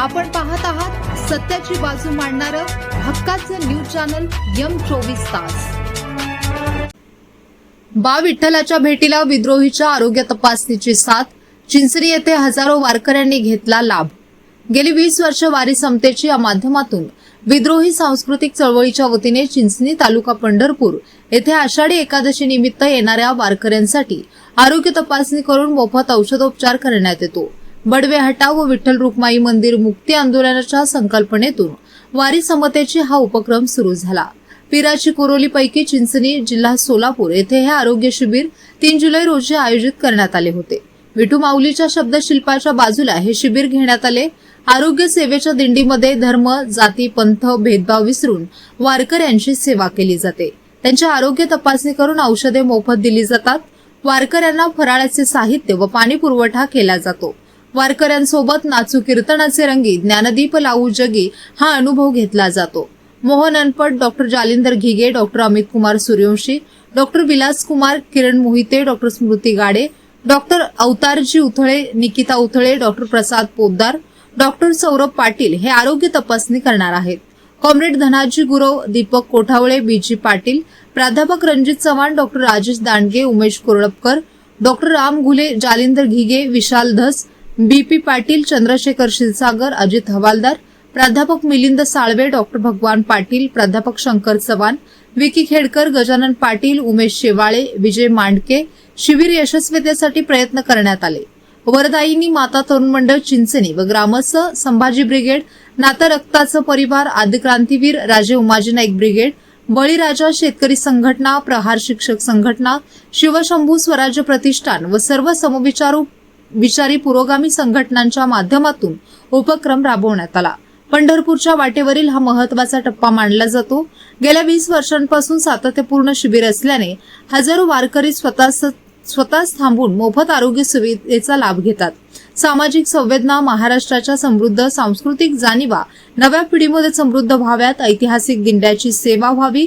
आपण पाहत आहात सत्याची बाजू मांडणारं हक्काचं न्यूज चॅनल यम चोवीस तास. बा विठ्ठलाच्या भेटीला विद्रोहीच्या आरोग्य तपासणीची साथ चिंचणी येथे हजारो वारकऱ्यांनी घेतला लाभ. गेली वीस वर्ष वारी समतेची या माध्यमातून विद्रोही सांस्कृतिक चळवळीच्या वतीने चिंचणी तालुका पंढरपूर येथे आषाढी एकादशी निमित्त येणाऱ्या वारकऱ्यांसाठी आरोग्य तपासणी करून मोफत औषधोपचार करण्यात येतो. बडवे हटाव व विठ्ठल रुक्माई मंदिर मुक्ती आंदोलनाच्या संकल्पनेतून वारी समतेची हा उपक्रम सुरू झाला. पिराची कोरोलीपैकी चिंचणी जिल्हा सोलापूर येथे हे आरोग्य शिबिर तीन जुलै रोजी आयोजित करण्यात आले होते. विठू माऊलीच्या शब्दशिल्पाच्या बाजूला हे शिबिर घेण्यात आले. आरोग्य सेवेच्या दिंडीमध्ये धर्म जाती पंथ भेदभाव विसरून वारकऱ्यांची सेवा केली जाते. त्यांची आरोग्य तपासणी करून औषधे मोफत दिली जातात. वारकऱ्यांना फराळाचे साहित्य व पाणी पुरवठा केला जातो. वारकऱ्यांसोबत नाचू कीर्तनाचे रंगी ज्ञानदीप लावू जगी हा अनुभव घेतला जातो. Mohan Anpat doctor Jalindar Ghige doctor Amit Kumar Suryavanshi doctor Vilas Kumar Kiran Mohite doctor Smruti Gade doctor Avatarji Uthale Nikita Uthale doctor Prasad Poddar doctor Saurabh Patil हे आरोग्य तपासणी करणार आहेत. Comrade Dhanaji Gurav Deepak Kothavale B G Patil प्राध्यापक Ranjit Chavan doctor Rajesh Dandge Umesh Koradpakar doctor Ram Ghule Jalindar Ghige Vishal Dhas B P Patil Chandrashekhar Kshirsagar Ajit Hawaldar प्राध्यापक Milind Salve doctor भगवान पाटील प्राध्यापक शंकर चव्हाण विकी खेडकर गजानन पाटील उमेश शेवाळे विजय मांडके शिबिर यशस्वीतेसाठी प्रयत्न करण्यात आले. वरदायिनी माता तरुण मंडळ चिंचणी व ग्रामस्थ संभाजी ब्रिगेड नातं रक्ताचं परिवार आदिक्रांतीवीर राजे उमाजी नाईक ब्रिगेड बळीराजा शेतकरी संघटना प्रहार शिक्षक संघटना शिवशंभू स्वराज्य प्रतिष्ठान व सर्व समविचारू विचारी पुरोगामी संघटनांच्या माध्यमातून उपक्रम राबवण्यात आला. पंढरपूरच्या वाटेवरील हा महत्त्वाचा टप्पा मानला जातो. गेल्या वीस वर्षांपासून सातत्यपूर्ण शिबिर असल्याने हजारो वारकरी स्वतः स्वतःच थांबून मोफत आरोग्य सुविधेचा लाभ घेतात. सामाजिक संवेदना महाराष्ट्राच्या समृद्ध सांस्कृतिक जाणीवा नव्या पिढीमध्ये समृद्ध व्हाव्यात ऐतिहासिक दिंड्याची सेवा व्हावी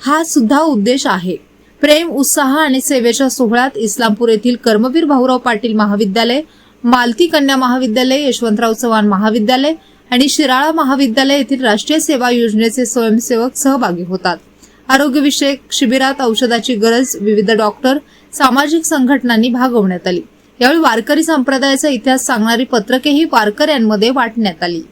हा सुद्धा उद्देश आहे. प्रेम उत्साह आणि सेवेच्या सोहळ्यात इस्लामपूर येथील कर्मवीर भाऊराव पाटील महाविद्यालय मालती कन्या महाविद्यालय यशवंतराव चव्हाण महाविद्यालय आणि शिराळा महाविद्यालय येथील राष्ट्रीय सेवा योजनेचे स्वयंसेवक सहभागी होतात. आरोग्यविषयक शिबिरात औषधाची गरज विविध डॉक्टर सामाजिक संघटनांनी भागवण्यात आली. यावेळी वारकरी संप्रदायाचा इतिहास सांगणारी पत्रकेही वारकऱ्यांमध्ये वाटण्यात आली.